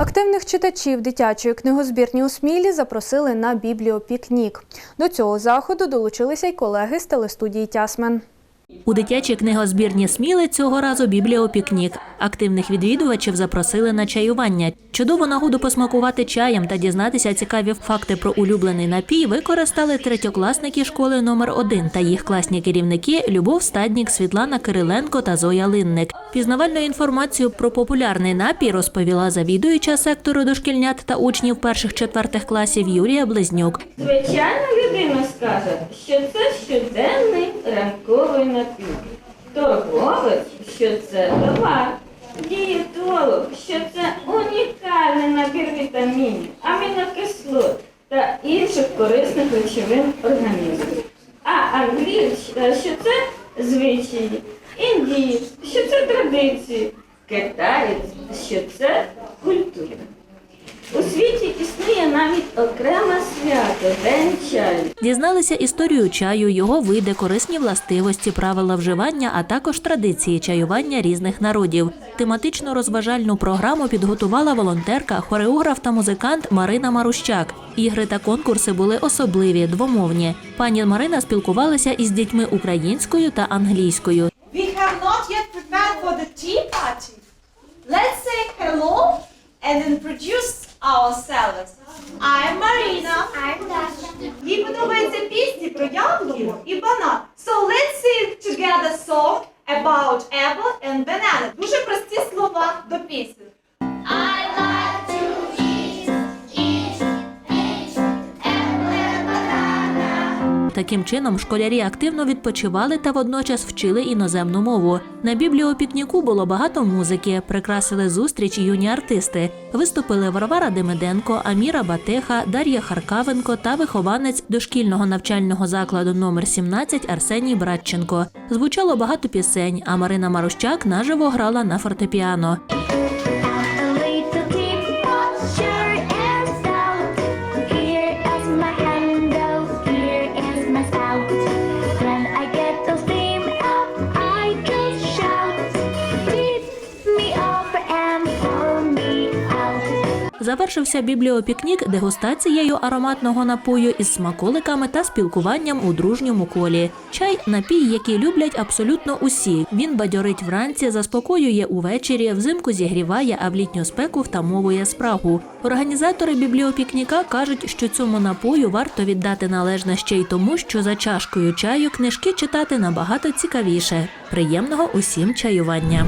Активних читачів дитячої книгозбірні у Смілі запросили на бібліопікнік. До цього заходу долучилися й колеги з телестудії Тясмен. У дитячій книгозбірні Сміли цього разу бібліопікнік. Активних відвідувачів запросили на чаювання. Чудову нагоду посмакувати чаєм та дізнатися цікаві факти про улюблений напій використали третьокласники школи номер 1 та їх класні керівники Любов Стаднік, Світлана Кириленко та Зоя Линник. Пізнавальну інформацію про популярний напій розповіла завідуюча сектору дошкільнят та учнів перших-четвертих класів Юлія Близнюк. Звичайно, людина скаже, що це щоденний ранковий напій. Торговець, що це товар. Дієтолог, що це унікальний набір вітамінів, амінокислот та інших корисних речовин організму. А англієць, е, що це звичаї, індієць, що це традиції, китаєць, що це культура. У світі існує навіть окреме свято День чаю. Дізналися історію чаю, його види, корисні властивості, правила вживання, а також традиції чаювання різних народів. Тематичну розважальну програму підготувала волонтерка, хореограф та музикант Марина Марущак. Ігри та конкурси були особливі, двомовні. Пані Марина спілкувалася із дітьми українською та англійською. for the tea party. Let's say hello and introduce ourselves. I'm Marina. I'm Dasha. Їй подобаються пісні про яблуко і банан. So let's sing together song about apple and banana. Дуже прості слова до пісні. I Таким чином, школярі активно відпочивали та водночас вчили іноземну мову. На бібліопікніку було багато музики, прикрасили зустріч юні артисти. Виступили Варвара Демиденко, Аміра Батеха, Дар'я Харкавенко та вихованець дошкільного навчального закладу номер 17 Арсеній Братченко. Звучало багато пісень, а Марина Марущак наживо грала на фортепіано. Завершився бібліопікнік дегустацією ароматного напою із смаколиками та спілкуванням у дружньому колі. Чай напій, який люблять абсолютно усі. Він бадьорить вранці, заспокоює увечері, взимку зігріває, а в літню спеку втамовує спрагу. Організатори бібліопікніка кажуть, що цьому напою варто віддати належне ще й тому, що за чашкою чаю книжки читати набагато цікавіше. Приємного усім чаювання.